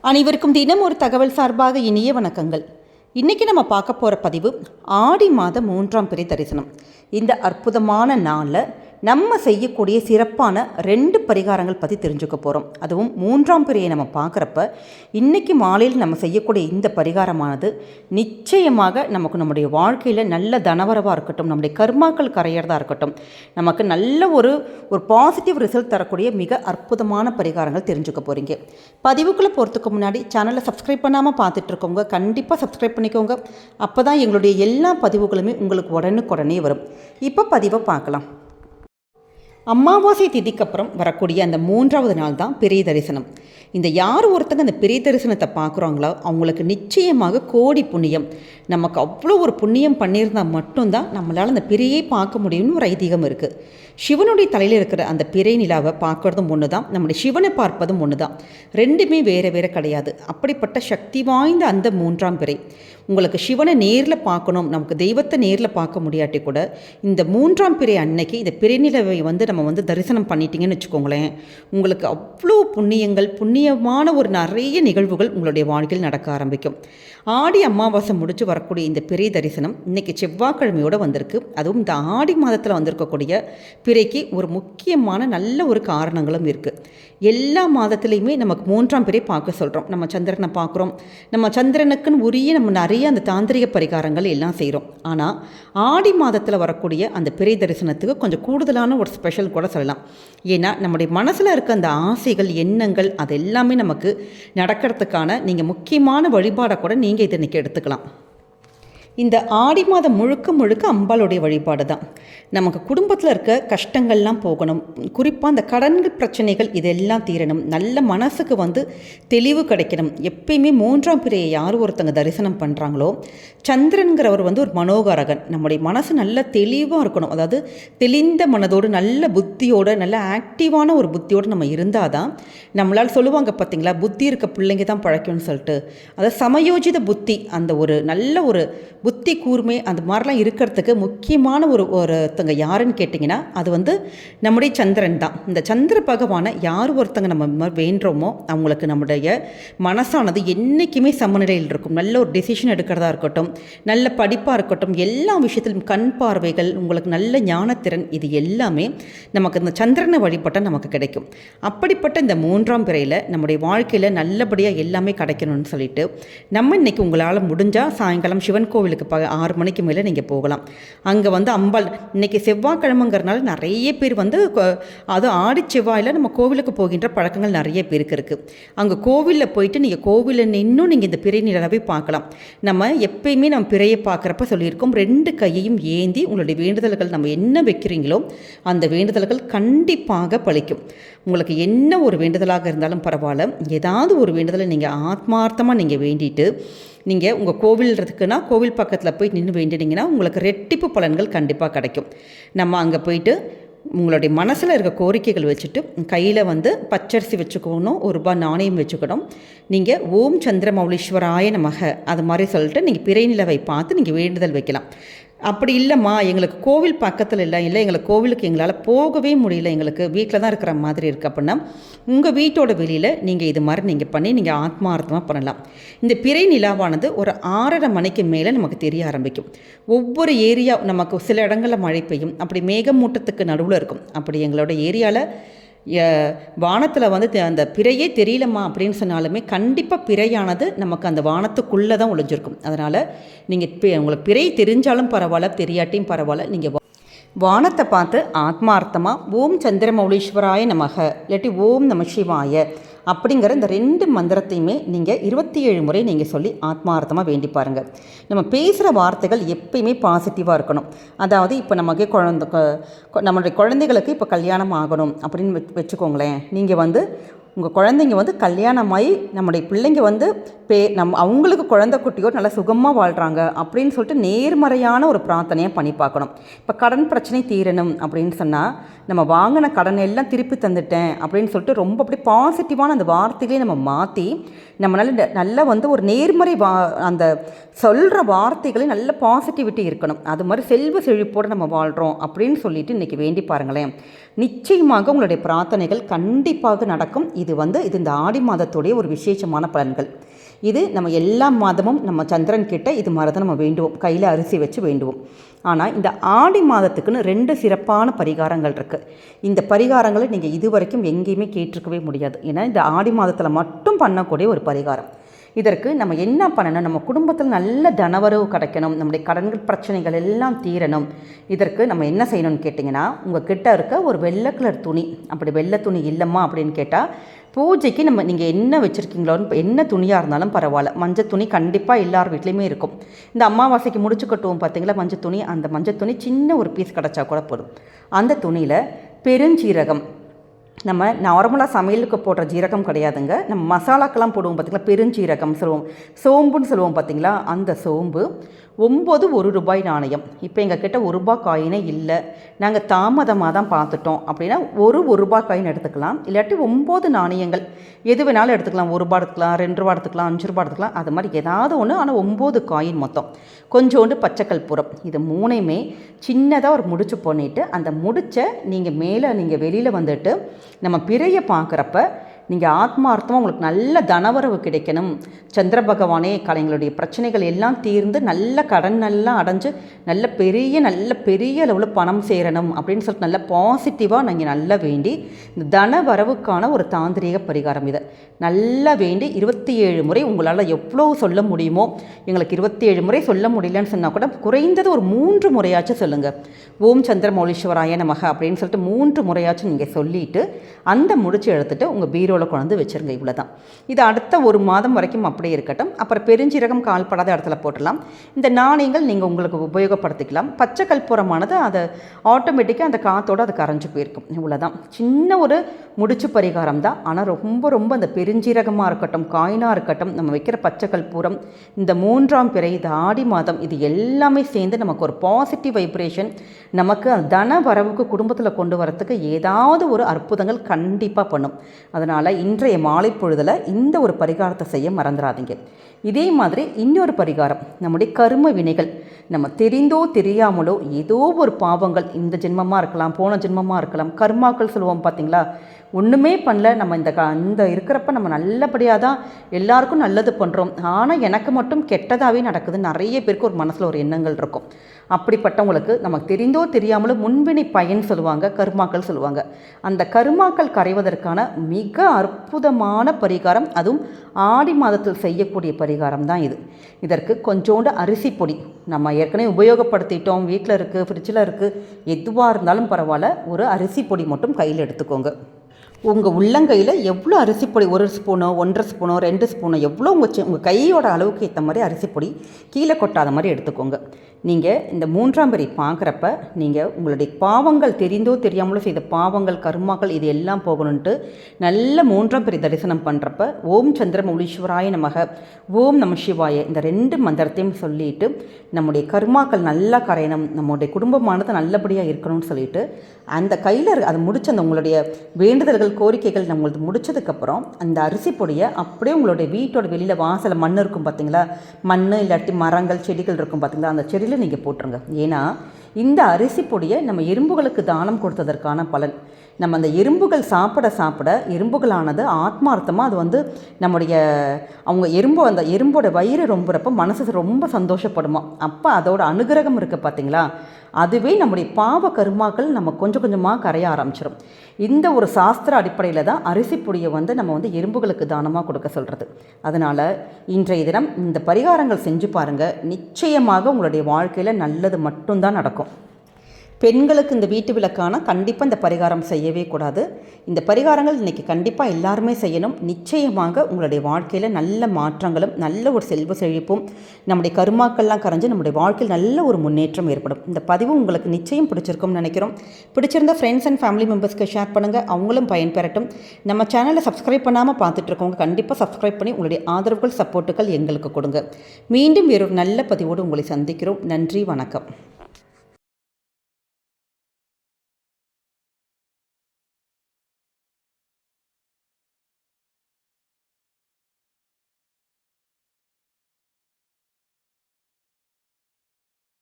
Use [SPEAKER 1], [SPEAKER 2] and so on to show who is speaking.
[SPEAKER 1] அனைவருக்கும் தினம் ஒரு தகவல் சார்பாக இனிய வணக்கங்கள். இன்றைக்கி நம்ம பார்க்க போகிற பதிவு ஆடி மாதம் மூன்றாம் பிறை தரிசனம். இந்த அற்புதமான நாளில் நம்ம செய்யக்கூடிய சிறப்பான ரெண்டு பரிகாரங்கள் பற்றி தெரிஞ்சுக்க போகிறோம் அதுவும் மூன்றாம் பிறையை நம்ம பார்க்குறப்ப இன்றைக்கி மாலையில் நம்ம செய்யக்கூடிய இந்த பரிகாரமானது நிச்சயமாக நமக்கு நம்முடைய வாழ்க்கையில் நல்ல தனவரவாக இருக்கட்டும் நம்முடைய கர்மாக்கள் கரையிறதா இருக்கட்டும் நமக்கு நல்ல ஒரு ஒரு பாசிட்டிவ் ரிசல்ட் தரக்கூடிய மிக அற்புதமான பரிகாரங்கள் தெரிஞ்சுக்க போகிறீங்க பதிவுக்குள்ளே போகிறதுக்கு முன்னாடி சேனலை சப்ஸ்கிரைப் பண்ணாமல் பார்த்துட்டு இருக்கவங்க கண்டிப்பாக சப்ஸ்கிரைப் பண்ணிக்கோங்க. அப்போ தான் எங்களுடைய எல்லா பதிவுகளுமே உங்களுக்கு உடனுக்குடனே வரும். இப்போ பதிவை பார்க்கலாம். அமாவாசை திதிக்கு அப்புறம் வரக்கூடிய அந்த மூன்றாவது நாள் தான் பெரிய தரிசனம். இந்த யார் ஒருத்தங்க அந்த பெரிய தரிசனத்தை பார்க்குறாங்களோ அவங்களுக்கு நிச்சயமாக கோடி புண்ணியம். நமக்கு அவ்வளோ ஒரு புண்ணியம் பண்ணியிருந்தால் மட்டும்தான் நம்மளால் அந்த பிறையை பார்க்க முடியும்னு ஒரு ஐதீகம் இருக்குது சிவனுடைய தலையில் இருக்கிற அந்த பிறை நிலாவை பார்க்குறதும் ஒன்று தான் நம்முடைய சிவனை பார்ப்பதும் ஒன்று தான் ரெண்டுமே வேறு வேறு கிடையாது. அப்படிப்பட்ட சக்தி வாய்ந்த அந்த மூன்றாம் பிறை. உங்களுக்கு சிவனை நேரில் பார்க்கணும். நமக்கு தெய்வத்தை நேரில் பார்க்க முடியாட்டி கூட இந்த மூன்றாம் பிறை அன்னைக்கு இந்த பிறைநிலவை வந்து நம்ம வந்து தரிசனம் பண்ணிட்டீங்கன்னு வச்சுக்கோங்களேன். உங்களுக்கு அவ்வளோ புண்ணியங்கள் புண்ணியமான ஒரு நிறைய நிகழ்வுகள் உங்களுடைய வாழ்க்கையில் நடக்க ஆரம்பிக்கும். ஆடி அமாவாசை முடிச்சு வரக்கூடிய இந்த பிறை தரிசனம் இன்னைக்கு செவ்வாய்க்கிழமையோடு வந்திருக்கு. அதுவும் இந்த ஆடி மாதத்தில் வந்திருக்கக்கூடிய பிறைக்கு ஒரு முக்கியமான நல்ல ஒரு காரணங்களும் இருக்குது எல்லா மாதத்துலேயுமே நமக்கு மூன்றாம் பிறை பார்க்க சொல்கிறோம் நம்ம சந்திரனை பார்க்குறோம். நம்ம சந்திரனுக்குன்னு உரிய நம்ம நிறைய அந்த தாந்திரிக பரிகாரங்கள் எல்லாம் செய்கிறோம் ஆனால் ஆடி மாதத்தில் வரக்கூடிய அந்த பிறை தரிசனத்துக்கு கொஞ்சம் கூடுதலான ஒரு ஸ்பெஷல் கூட சொல்லலாம். ஏன்னா நம்முடைய மனசில் இருக்க அந்த ஆசைகள் எண்ணங்கள் அது எல்லாமே நமக்கு நடக்கிறதுக்கான நீங்கள் முக்கியமான வழிபாடை கூட நீங்கள் இதை இன்றைக்கி எடுத்துக்கலாம். இந்த ஆடி மாதம் முழுக்க முழுக்க அம்பாளுடைய வழிபாடு தான் நமக்கு குடும்பத்தில் இருக்க கஷ்டங்கள்லாம் போகணும். குறிப்பாக அந்த கடன்கள் பிரச்சனைகள் இதெல்லாம் தீரணும். நல்ல மனசுக்கு வந்து தெளிவு கிடைக்கணும். எப்பயுமே மூன்றாம் பிறையை யார் ஒருத்தங்க தரிசனம் பண்ணுறாங்களோ சந்திரன்கிறவர் வந்து ஒரு மனோகாரகன். நம்முடைய மனசு நல்ல தெளிவாக இருக்கணும். அதாவது தெளிந்த மனதோடு நல்ல புத்தியோடு நல்ல ஆக்டிவான ஒரு புத்தியோடு நம்ம இருந்தால் தான் நம்மளால் சொல்லுவாங்க பார்த்தீங்களா புத்தி இருக்க பிள்ளைங்க தான் பழைக்கணும்னு சொல்லிட்டு. அதாவது சமயோஜித புத்தி அந்த ஒரு நல்ல ஒரு புத்தி கூர்மை அந்த மாதிரிலாம் இருக்கிறதுக்கு முக்கியமான ஒரு ஒருத்தங்க யாருன்னு கேட்டிங்கன்னா அது வந்து நம்முடைய சந்திரன் தான். இந்த சந்திர பகவானை யார் ஒருத்தங்க நம்ம வேண்டுறோமோ அவங்களுக்கு நம்முடைய மனசானது என்றைக்குமே சமநிலையில் இருக்கும். நல்ல ஒரு டெசிஷன் எடுக்கிறதா இருக்கட்டும் நல்ல படிப்பாக இருக்கட்டும் எல்லா விஷயத்திலும் கண் பார்வைகள் உங்களுக்கு நல்ல ஞானத்திறன் இது எல்லாமே நமக்கு இந்த சந்திரனை வழிபட்டால் நமக்கு கிடைக்கும். அப்படிப்பட்ட இந்த மூன்றாம் பிறையில் நம்முடைய வாழ்க்கையில் நல்லபடியாக எல்லாமே கிடைக்கணும்னு சொல்லிட்டு நம்ம இன்றைக்கி உங்களால் முடிஞ்சால் சாயங்காலம் சிவன் கோவிலுக்கு ப ஆறு மணிக்கு மேலே நீங்கள் போகலாம். அங்கே வந்து அம்பாள் இன்னைக்கு செவ்வாய்க்கிழமைங்கிறனால நிறைய பேர் வந்து அதுவும் ஆடி செவ்வாயில் நம்ம கோவிலுக்கு போகின்ற பழக்கங்கள் நிறைய பேருக்கு இருக்குது அங்கே கோவிலில் போயிட்டு நீங்கள் கோவிலில் நின்றும் நீங்கள் இந்த பிறை நிலவை பார்க்கலாம். நம்ம எப்பயுமே நம்ம பிறையை பார்க்குறப்ப சொல்லியிருக்கோம் ரெண்டு கையையும் ஏந்தி உங்களுடைய வேண்டுதல்கள் நம்ம என்ன வைக்கிறீங்களோ அந்த வேண்டுதல்கள் கண்டிப்பாக பழிக்கும். உங்களுக்கு என்ன ஒரு வேண்டுதலாக இருந்தாலும் பரவாயில்ல. ஏதாவது ஒரு வேண்டுதலை நீங்கள் ஆத்மார்த்தமாக நீங்கள் வேண்டிட்டு நீங்கள் உங்கள் கோவில் இருக்குன்னா கோவில் பக்கத்தில் போய் நின்று வேண்டினீங்கன்னா உங்களுக்கு ரெட்டிப்பு பலன்கள் கண்டிப்பாக கிடைக்கும். நம்ம அங்கே போயிட்டு உங்களுடைய மனசில் இருக்க கோரிக்கைகள் வச்சுட்டு கையில் வந்து பச்சரிசி வச்சுக்கணும் ஒரு ரூபாய் நாணயம் வச்சுக்கணும். நீங்கள் ஓம் சந்திரமௌலீஸ்வராய நமக அது மாதிரி சொல்லிட்டு நீங்கள் பிறை நிலவை பார்த்து நீங்கள் வேண்டுதல் வைக்கலாம். அப்படி இல்லைம்மா எங்களுக்கு கோவில் பக்கத்தில் இல்லை இல்லை எங்களுக்கு கோவிலுக்கு எங்களால் போகவே முடியல எங்களுக்கு வீட்டில் தான் இருக்கிற மாதிரி இருக்குது அப்படின்னா உங்கள் வீட்டோட வெளியில் நீங்கள் இது மாதிரி நீங்கள் பண்ணி நீங்கள் ஆத்மார்த்தமாக பண்ணலாம். இந்த பிறை நிலாவானது ஒரு ஆறரை மணிக்கு மேலே நமக்கு தெரிய ஆரம்பிக்கும். ஒவ்வொரு ஏரியா நமக்கு சில இடங்களில் மழை பெய்யும். அப்படி மேகமூட்டத்துக்கு நடுவில் இருக்கும். அப்படி எங்களோட ஏரியாவில் வானத்தில் வந்து அந்த பிறையே தெரியலம்மா அப்படின்னு சொன்னாலுமே கண்டிப்பாக பிறையானது நமக்கு அந்த வானத்துக்குள்ளே தான் ஒளிஞ்சிருக்கும். அதனால் நீங்கள் உங்களுக்கு பிறை தெரிஞ்சாலும் பரவாயில்ல தெரியாட்டியும் பரவாயில்ல நீங்கள் வானத்தை பார்த்து ஆத்மார்த்தமாக ஓம் சந்திரமௌலீஸ்வராய நமக இல்லாட்டி ஓம் நம சிவாய அப்படிங்கிற இந்த ரெண்டு மந்திரத்தையுமே நீங்கள் இருபத்தி ஏழு முறை நீங்கள் சொல்லி ஆத்மார்த்தமாக வேண்டி பாருங்கள் நம்ம பேசுகிற வார்த்தைகள் எப்பயுமே பாசிட்டிவாக இருக்கணும். அதாவது இப்போ நமக்கு குழந்த கொ- நம்மளுடைய குழந்தைகளுக்கு இப்போ கல்யாணம் ஆகணும் அப்படின்னு வச்சுக்கோங்களேன். நீங்கள் வந்து உங்கள் குழந்தைங்க வந்து கல்யாணமாகி நம்முடைய பிள்ளைங்க வந்து பே நம் அவங்களுக்கு குழந்தை குட்டியோடு நல்லா சுகமாக வாழ்கிறாங்க அப்படின்னு சொல்லிட்டு நேர்மறையான ஒரு பிரார்த்தனையாக பண்ணி பார்க்கணும். இப்போ கடன் பிரச்சனை தீரணும் அப்படின்னு சொன்னால் நம்ம வாங்கின கடன் எல்லாம் திருப்பி தந்துட்டேன் அப்படின்னு சொல்லிட்டு ரொம்ப அப்படி பாசிட்டிவான அந்த வார்த்தைகளையும் நம்ம மாற்றி நம்மளால் நல்லா வந்து ஒரு நேர்மறை வா அந்த சொல்கிற வார்த்தைகளையும் நல்ல பாசிட்டிவிட்டி இருக்கணும். அது மாதிரி செல்வ செழிப்போடு நம்ம வாழ்கிறோம் அப்படின்னு சொல்லிட்டு இன்றைக்கி வேண்டி பாருங்களேன். நிச்சயமாக உங்களுடைய பிரார்த்தனைகள் கண்டிப்பாக நடக்கும். இது வந்து இது இந்த ஆடி மாதத்துடைய ஒரு விசேஷமான பலன்கள். இது நம்ம எல்லா மாதமும் நம்ம சந்திரன் கிட்ட இது மாதிரி தான் நம்ம வேண்டுவோம். கையில் அரிசி வச்சு வேண்டுவோம். ஆனால் இந்த ஆடி மாதத்துக்குன்னு ரெண்டு சிறப்பான பரிகாரங்கள் இருக்குது இந்த பரிகாரங்களை நீங்கள் இதுவரைக்கும் எங்கேயுமே கேட்டிருக்கவே முடியாது. ஏன்னா இந்த ஆடி மாதத்தில் மட்டும் பண்ணக்கூடிய ஒரு பரிகாரம். இதற்கு நம்ம என்ன பண்ணணும்? நம்ம குடும்பத்தில் நல்ல தனவரவு கிடைக்கணும். நம்முடைய கடன்கள் பிரச்சனைகள் எல்லாம் தீரணும். இதற்கு நம்ம என்ன செய்யணும்னு கேட்டிங்கன்னா உங்கள் கிட்ட இருக்க ஒரு வெள்ளை கலர் துணி. அப்படி வெள்ளை துணி இல்லைம்மா அப்படின்னு கேட்டால் பூஜைக்கு நம்ம நீங்கள் என்ன வச்சுருக்கீங்களோன்னு என்ன துணியாக இருந்தாலும் பரவாயில்ல. மஞ்சள் துணி கண்டிப்பாக எல்லார் வீட்லேயுமே இருக்கும். இந்த அமாவாசைக்கு முடிச்சு கட்டுவோம் பார்த்தீங்களா மஞ்சள் துணி? அந்த மஞ்சள் துணி சின்ன ஒரு பீஸ் கிடச்சா கூட போதும். அந்த துணியில் பெருஞ்சீரகம் நம்ம நார்மலாக சமையலுக்கு போடுற ஜீரகம் கிடையாதுங்க. நம்ம மசாலாக்கெல்லாம் போடுவோம் பார்த்தீங்களா பெருஞ்சீரகம் சொல்லுவோம். சோம்புன்னு சொல்லுவோம் பார்த்திங்களா அந்த சோம்பு ஒம்பது ஒரு ரூபாய் நாணயம். இப்போ எங்கள் கிட்ட ஒரு ரூபாய் காயினே இல்லை. நாங்கள் தாமதமாக தான் பார்த்துட்டோம் அப்படின்னா ஒரு ஒரு ரூபாய் காயின் எடுத்துக்கலாம். இல்லாட்டி ஒம்பது நாணயங்கள். எது வேணாலும் எடுத்துக்கலாம். ஒரு ரூபா எடுத்துக்கலாம் ரெண்டு ரூபா எடுத்துக்கலாம் அஞ்சு ரூபா எடுத்துக்கலாம். அது மாதிரி ஏதாவது ஒன்று ஆனால் ஒம்பது காயின் மொத்தம். கொஞ்சோண்டு பச்சைக்கல்புரம் இது மூணையுமே சின்னதாக ஒரு முடிச்சு பண்ணிட்டு அந்த முடிச்சை நீங்கள் மேலே நீங்கள் வெளியில் வந்துட்டு நம்ம பிறையை பார்க்குறப்ப நீங்கள் ஆத்மார்த்தமாக உங்களுக்கு நல்ல தனவரவு கிடைக்கணும். சந்திர பகவானே கலைங்களுடைய பிரச்சனைகள் எல்லாம் தீர்ந்து நல்ல கடன் எல்லாம் அடைஞ்சு நல்ல பெரிய நல்ல பெரிய அளவில் பணம் சேரணும் அப்படின்னு சொல்லிட்டு நல்ல பாசிட்டிவாக நீங்கள் நல்லா வேண்டி இந்த தன வரவுக்கான ஒரு தாந்திரீக பரிகாரம் இது. நல்லா வேண்டி இருபத்தி ஏழு முறை உங்களால் எவ்வளோ சொல்ல முடியுமோ எங்களுக்கு இருபத்தி ஏழு முறை சொல்ல முடியலன்னு சொன்னால் கூட குறைந்தது ஒரு மூன்று முறையாச்சும் சொல்லுங்கள் ஓம் சந்திரமௌலீஸ்வராய நமக அப்படின்னு சொல்லிட்டு மூன்று முறையாச்சும் நீங்கள் சொல்லிட்டு அந்த முடிச்சு எடுத்துகிட்டு உங்கள் பீரோ பீரோவில் கொண்டு வச்சுருங்க இவ்வளோ தான் இது அடுத்த ஒரு மாதம் வரைக்கும் அப்படியே இருக்கட்டும். அப்புறம் பெருஞ்சீரகம் கால்படாத இடத்துல போட்டுடலாம். இந்த நாணயங்கள் நீங்கள் உங்களுக்கு உபயோகப்படுத்திக்கலாம். பச்சை கற்பூரமானது அதை ஆட்டோமேட்டிக்காக அந்த காற்றோடு அது கரைஞ்சு போயிருக்கும். இவ்வளோ தான் சின்ன ஒரு முடிச்சு பரிகாரம் தான். ஆனால் ரொம்ப ரொம்ப அந்த பெருஞ்சீரகமாக இருக்கட்டும் காயினாக இருக்கட்டும் நம்ம வைக்கிற பச்சை கற்பூரம் இந்த மூன்றாம் பிறை இது ஆடி மாதம் இது எல்லாமே சேர்ந்து நமக்கு ஒரு பாசிட்டிவ் வைப்ரேஷன் நமக்கு தன வரவுக்கு குடும்பத்தில் கொண்டு வரத்துக்கு ஏதாவது ஒரு அற்புதங்கள் கண்டிப்பாக பண்ணும். அதனால் இன்றைய மாலை பொழுதில் இந்த ஒரு பரிகாரத்தை செய்ய மறந்துடாதீங்க இதே மாதிரி இன்னொரு பரிகாரம் நம்முடைய கர்ம வினைகள். நம்ம தெரிந்தோ தெரியாமலோ ஏதோ ஒரு பாவங்கள் இந்த ஜென்மமாக இருக்கலாம் போன ஜென்மமாக இருக்கலாம் கர்மாக்கள் சொல்லுவோம் பார்த்தீங்களா ஒன்றுமே பண்ணல நம்ம இந்த க இந்த இருக்கிறப்ப நம்ம நல்லபடியாக தான் எல்லாருக்கும் நல்லது பண்ணுறோம் ஆனால் எனக்கு மட்டும் கெட்டதாகவே நடக்குது. நிறைய பேருக்கு ஒரு மனசில் ஒரு எண்ணங்கள் இருக்கும். அப்படிப்பட்டவங்களுக்கு நமக்கு தெரிந்தோ தெரியாமலோ முன்வினை பயன் சொல்லுவாங்க கருமாக்கள் சொல்லுவாங்க. அந்த கருமாக்கள் கரைவதற்கான மிக அற்புதமான பரிகாரம் அதுவும் ஆடி மாதத்தில் செய்யக்கூடிய பரிகாரம் தான் இது. இதற்கு கொஞ்சோண்டு அரிசி பொடி. நம்ம ஏற்கனவே உபயோகப்படுத்திட்டோம். வீட்டில் இருக்குது ஃப்ரிட்ஜில் இருக்குது எதுவாக இருந்தாலும் பரவாயில்ல. ஒரு அரிசி பொடி மட்டும் கையில் எடுத்துக்கோங்க. உங்கள் உள்ளங்கையில் எவ்வளோ அரிசி பொடி ஒரு ஸ்பூனோ ஒன்றரை ஸ்பூனோ ரெண்டு ஸ்பூனோ எவ்வளோ உங்கள் உங்கள் கையோட அளவுக்கு ஏற்ற மாதிரி அரிசி பொடி கீழே கொட்டாத மாதிரி எடுத்துக்கோங்க. நீங்கள் இந்த மூன்றாம் பிறை பார்க்குறப்ப நீங்கள் உங்களுடைய பாவங்கள் தெரிந்தோ தெரியாமலோ செய்த பாவங்கள் கர்மாக்கள் இது எல்லாம் போகணுன்ட்டு நல்ல மூன்றாம் பெரிய தரிசனம் பண்ணுறப்ப ஓம் சந்திரமௌலீஸ்வராய நமக ஓம் நம சிவாய இந்த ரெண்டு மந்திரத்தையும் சொல்லிட்டு நம்முடைய கர்மாக்கள் நல்லா கரையணும் நம்முடைய குடும்பமானது நல்லபடியாக இருக்கணும்னு சொல்லிட்டு அந்த கையில் அதை முடிச்ச அந்த உங்களுடைய வேண்டுதல்கள் கோரிக்கைகள் நம்மளுக்கு முடிச்சதுக்கப்புறம் அந்த அரிசி பொடியை அப்படியே உங்களுடைய வீட்டோட வெளியில் வாசலில் மண் இருக்கும் பார்த்தீங்களா மண் இல்லாட்டி மரங்கள் செடிகள் இருக்கும் பார்த்தீங்களா அந்த செடியில் நீங்கள் போட்டுருங்க. ஏன்னா இந்த அரிசி பொடியை நம்ம எறும்புகளுக்கு தானம் கொடுத்ததற்கான பலன். நம்ம அந்த எறும்புகள் சாப்பிட சாப்பிட எறும்புகளானது ஆத்மார்த்தமாக அது வந்து நம்முடைய அவங்க எறும்பு அந்த எறும்போட வயிறு ரொம்புறப்ப மனசு ரொம்ப சந்தோஷப்படுமா? அப்போ அதோட அனுகிரகம் இருக்குது பார்த்தீங்களா அதுவே நம்முடைய பாவ கருமாக்கள் நம்ம கொஞ்சம் கொஞ்சமாக கரைய ஆரம்பிச்சிடும் இந்த ஒரு சாஸ்திர அடிப்படையில் தான் அரிசி பொடியை வந்து நம்ம வந்து எறும்புகளுக்கு தானமாக கொடுக்க சொல்கிறது அதனால் இன்றைய தினம் இந்த பரிகாரங்கள் செஞ்சு பாருங்கள் நிச்சயமாக உங்களுடைய வாழ்க்கையில் நல்லது மட்டும்தான் நடக்கும். பெண்களுக்கு இந்த வீட்டு விளக்கான கண்டிப்பாக இந்த பரிகாரம் செய்யவே கூடாது. இந்த பரிகாரங்கள் இன்றைக்கி கண்டிப்பாக எல்லாருமே செய்யணும். நிச்சயமாக உங்களுடைய வாழ்க்கையில் நல்ல மாற்றங்களும் நல்ல ஒரு செல்வ செழிப்பும் நம்முடைய கருமாக்கள்லாம் கரைஞ்சு நம்முடைய வாழ்க்கையில் நல்ல ஒரு முன்னேற்றம் ஏற்படும். இந்த பதிவு உங்களுக்கு நிச்சயம் பிடிச்சிருக்கும்னு நினைக்கிறோம். பிடிச்சிருந்த ஃப்ரெண்ட்ஸ் அண்ட் ஃபேமிலி மெம்பர்ஸ்க்கு ஷேர் பண்ணுங்கள் அவங்களும் பயன்பெறட்டும் நம்ம சேனலை சப்ஸ்கிரைப் பண்ணாமல் பார்த்துட்டு இருக்கவங்க கண்டிப்பாக சப்ஸ்கிரைப் பண்ணி உங்களுடைய ஆதரவுகள் சப்போர்ட்டுகள் எங்களுக்கு கொடுங்க. மீண்டும் வேறொரு நல்ல பதிவோடு உங்களை சந்திக்கிறோம். நன்றி வணக்கம்.